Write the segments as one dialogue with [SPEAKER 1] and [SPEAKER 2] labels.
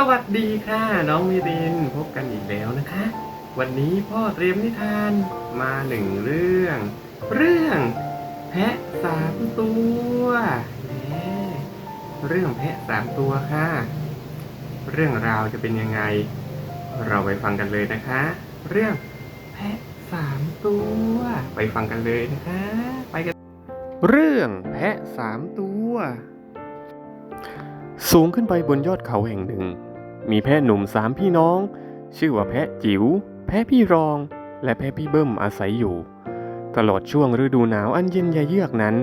[SPEAKER 1] สวัสดีค่ะ น้องมิรินพบกันอีกแล้วนะคะ วันนี้พ่อเตรียมนิทานมาหนึ่งเรื่อง เรื่องแพะสามตัวเรื่องแพะสามตัวค่ะ เรื่องราวจะเป็นยังไง เราไปฟังกันเลยนะคะ เรื่องแพะสามตัว ไปฟังกันเลยนะคะ ไปกัน เรื่องแพะสามตัว สูงขึ้นไปบนยอดเขาแห่งหนึ่ง มีแพะหนุ่มสามพี่น้อง ชื่อว่าแพะจิ๋วแพะพี่รอง และแพะพี่เบิ้มอาศัยอยู่ ตลอดช่วงฤดูหนาวอันเย็นยะเยือกนั้น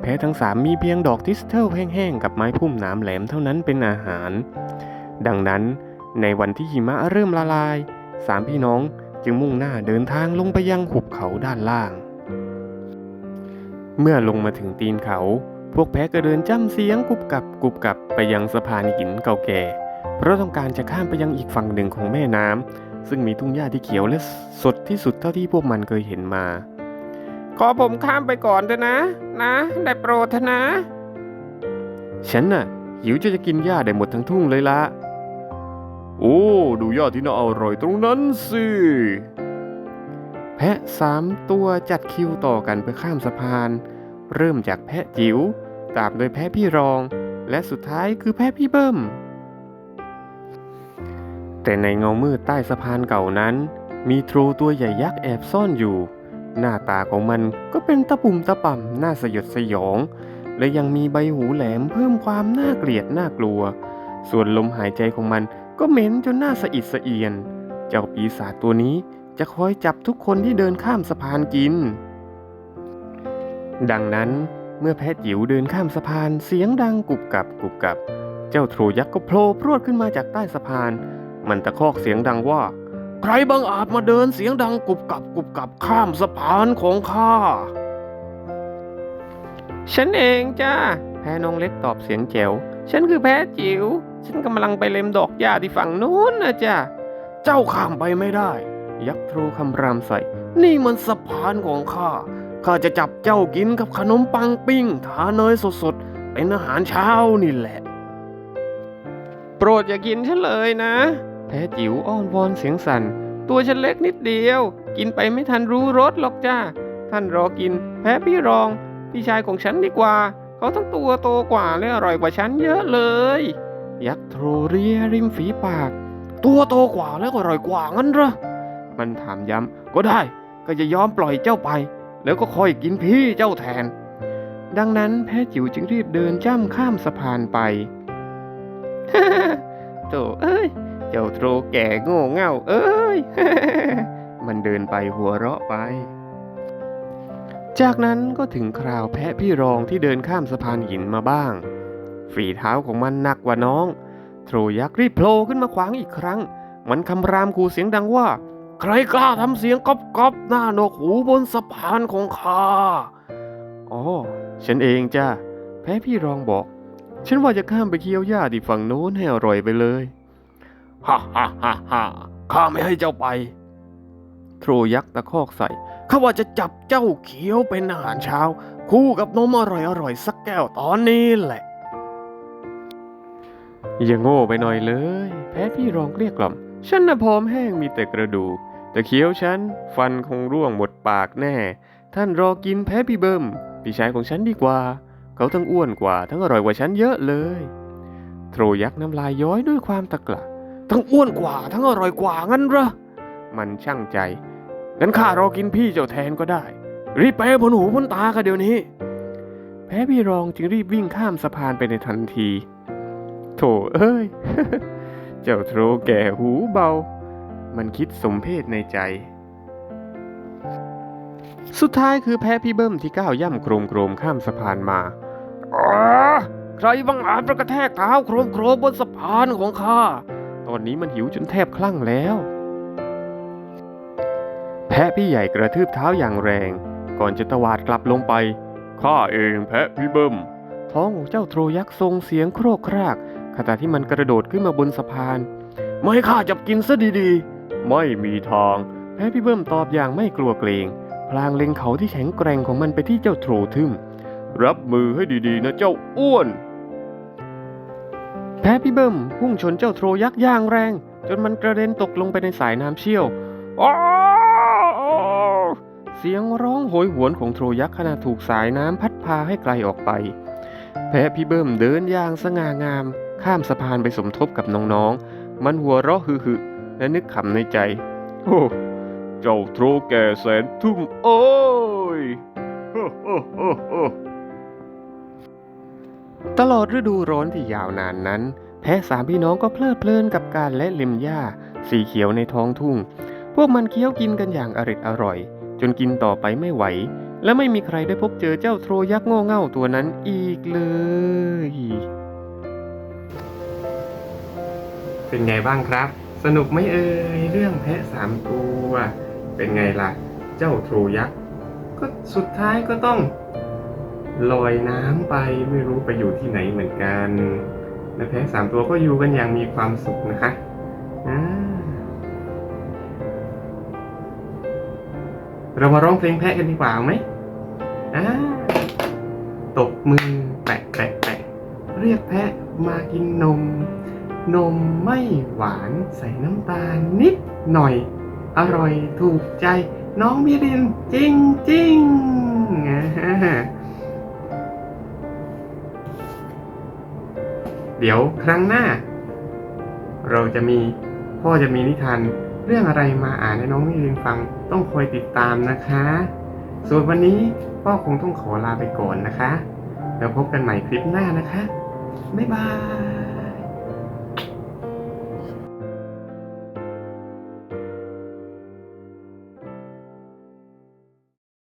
[SPEAKER 1] แพะทั้งสามมีเพียงดอกทิสเทิลแห้งๆกับไม้พุ่มหน้ำแหลมเท่านั้นเป็นอาหาร ดังนั้นในวันที่หิมะเริ่มละลายสามพี่น้องจึงมุ่งหน้าเดินทางลงไปยังหุบเขาด้านล่าง เมื่อลงมาถึงตีนเขา พวกแพะก็เดินจ้ำเสียงกุบกับกุบกับไปยังสะพานหินเก่าแก่ เพราะต้องการจะข้ามไปยังอีกฝั่งหนึ่งของแม่น้ำซึ่งมีทุ่งหญ้าที่เขียวและสดที่สุดเท่าที่พวกมันเคยเห็นมา ขอผมข้ามไปก่อนเถอะนะ นะ ได้โปรดเถอะนะ ฉันน่ะ หิวจะจะกินหญ้าได้หมดทั้งทุ่งเลยละโอ้ ดูหญ้าที่น่าอร่อยตรงนั้นสิ แพะสามตัวจัดคิวต่อกันเพื่อข้ามสะพาน เริ่มจากแพะจิ๋ว ตามโดยแพะพี่รอง และสุดท้ายคือแพะพี่เบิ้ม แต่ในเงามืดใต้สะพานเก่านั้น มีทรูตัวใหญ่ยักษ์แอบซ่อนอยู่ หน้าตาของมันก็เป็นตะปุ่มตะป่ำน่าสยดสยอง และยังมีใบหูแหลมเพิ่มความน่าเกลียดน่ากลัว ส่วนลมหายใจของมันก็เหม็นจนน่าสะอิดสะเอียน เจ้าปีศาจตัวนี้จะคอยจับทุกคนที่เดินข้ามสะพานกิน ดังนั้นเมื่อแพะจิ๋วเดินข้ามสะพานเสียงดังกุบกับกุบกับ เจ้าโทรยักษ์ก็โผล่พรวดขึ้นมาจากใต้สะพาน มันตะคอกเสียงดังว่า ใครบังอาจมาเดินเสียงดังกุบกับกุบกับข้ามสะพานของข้า ฉันเองจ้าแพน้องเล็กตอบเสียงแจ๋ว ฉันคือแพะจิ๋ว ฉันกำลังไปเล็มดอกหญ้าที่ฝั่งนู้นนะจ้าเจ้าข้ามไปไม่ได้ ยักษ์โทรคำรามใส่ นี่มันสะพานของข้า ข้าจะจับเจ้ากินกับขนมปังปิ้ง ทาเนยสดๆ เป็นอาหารเช้านี่แหละ โปรดอย่ากินฉันเลยนะ แพ้จิ๋วอ้อนวอนเสียงสั่น ตัวฉันเล็กนิดเดียว กินไปไม่ทันรู้รสหรอกจ้า ท่านรอกิน แพ้พี่รอง พี่ชายของฉันดีกว่า เขาทั้งตัวโตกว่าและอร่อยกว่าฉันเยอะเลย ยักษ์โทรเรียริมฝีปาก ตัวโตกว่าและอร่อยกว่างั้นเหรอ มันถามย้ำก็ได้ ก็จะยอมปล่อยเจ้าไป แล้วก็ค่อยกินพี่เจ้าแทน ดังนั้นแพะจิ๋วจึงรีบเดินจ้ำข้ามสะพานไปโถเอ้ย เจ้าโตรแก่โง่เง่า เอ้ย มันเดินไปหัวเราะไป จากนั้นก็ถึงคราวแพะพี่รองที่เดินข้ามสะพานหินมาบ้าง ฝีเท้าของมันหนักกว่าน้อง โทรยักษ์รีบโผล่ขึ้นมาขวางอีกครั้ง มันคำรามคูเสียงดังว่า ใครกล้าทำเสียงก๊อบก๊อบหน้าหนกหูบนสะพานของข้า อ๋อ ฉันเองจ้าแพ้พี่รองบอก ฉันว่าจะข้ามไปเคี้ยวหญ้าที่ฝั่งโน้นให้อร่อยไปเลย ฮ่าฮ่าฮ่าฮ่าข้าไม่ให้เจ้าไป โทรยักษ์ตะคอกใส่ ข้าว่าจะจับเจ้าเคี้ยวเป็นอาหารเช้า คู่กับนมอร่อยอร่อยสักแก้วตอนนี้แหละ อย่าโง่ไปหน่อยเลย แพ้พี่รองเกลี้ยกล่อม ฉันน่ะพร้อมแห้งมีแต่กระดูกแต่เคี้ยวฉัน ฟันคงร่วงหมดปากแน่ ท่านรอกินแพ้พี่เบิมพี่ชายของฉันดีกว่า เขาทั้งอ้วนกว่าทั้งอร่อยกว่าฉันเยอะเลย โทรยักษ์น้ำลายย้อยด้วยความตะกละ ทั้งอ้วนกว่าทั้งอร่อยกว่างั้นเหรอ มันช่างใจ งั้นข้ารอกินพี่เจ้าแทนก็ได้ รีบไปให้พ้นหูพ้นตากันเดี๋ยวนี้ แพ้พี่รองจึงรีบวิ่งข้ามสะพานไปในทันที โถเอ้ย เจ้าโทรแก่หูเบา มันคิดสมเพศในใจ สุดท้ายคือแพ้พี่เบิ้มที่ก้าวย่ำโครมโครมข้ามสะพานมาอ๋อใครบังอาจประกระแทกเท้าโครมโครมบนสะพานของข้า ตอนนี้มันหิวจนแทบคลั่งแล้ว แพะพี่ใหญ่กระทืบเท้าอย่างแรง ก่อนจะตวาดกลับลงไปข้าเองแพะพี่เบิ้มท้องของเจ้าโทรยักษ์ทรงเสียงโครกครากขณะที่มันกระโดดขึ้นมาบนสะพาน ไม่ให้ข้าจับกินซะดีๆ ไม่มีทาง แพ้พี่เบิ้มตอบอย่างไม่กลัวเกรงพลางเล็งเขาที่แข็งแกร่งของมันไปที่เจ้าโทรทึมรับมือให้ดีๆนะเจ้าอ้วน แพ้พี่เบิ้มพุ่งชนเจ้าโทรยักษ์อย่างแรง จนมันกระเด็นตกลงไปในสายน้ำเชี่ยวเสียงร้องโหยหวนของโทรยักษ์ขณะถูกสายน้ำพัดพาให้ไกลออกไป แพ้พี่เบิ้มเดินอย่างสง่างาม ข้ามสะพานไปสมทบกับน้องๆ มันหัวเราะฮึฮึและนึกขำในใจ โอ้เจ้าโทรแก่แสนทุ่มโอ้ย ตลอดฤดูร้อนที่ยาวนานนั้น แพะสามพี่น้องก็เพลิดเพลินกับการและเล็มหญ้า สีเขียวในท้องทุ่ง พวกมันเคี้ยวกินกันอย่างอริดอร่อย จนกินต่อไปไม่ไหว และไม่มีใครได้พบเจอเจ้าโทรยักษ์โง่เง่าตัวนั้นอีกเลย เป็นไงบ้างครับ สนุกไหมเอ่ยเรื่องแพะสามตัว เป็นไงล่ะ เจ้าโทรยักษ์ก็สุดท้ายก็ต้อง ลอยน้ำไปไม่รู้ไปอยู่ที่ไหนเหมือนกันและแพะสามตัวก็อยู่กันอย่างมีความสุขนะคะเรามาร้องเพลงแพะกันดีกว่าไหมตบมือแปะแปะแปะเรียกแพะมากินนม นมไม่หวานใส่น้ำตาลนิดหน่อย อร่อยถูกใจน้องมิรินจริงจริง เดี๋ยวครั้งหน้า เราจะมีพ่อจะมีนิทานเรื่องอะไรมาอ่านให้น้องนิรินฟังต้องคอยติดตามนะคะ ส่วนวันนี้พ่อคงต้องขอลาไปก่อนนะคะ แล้วพบกันใหม่คลิปหน้านะคะ บ๊ายบาย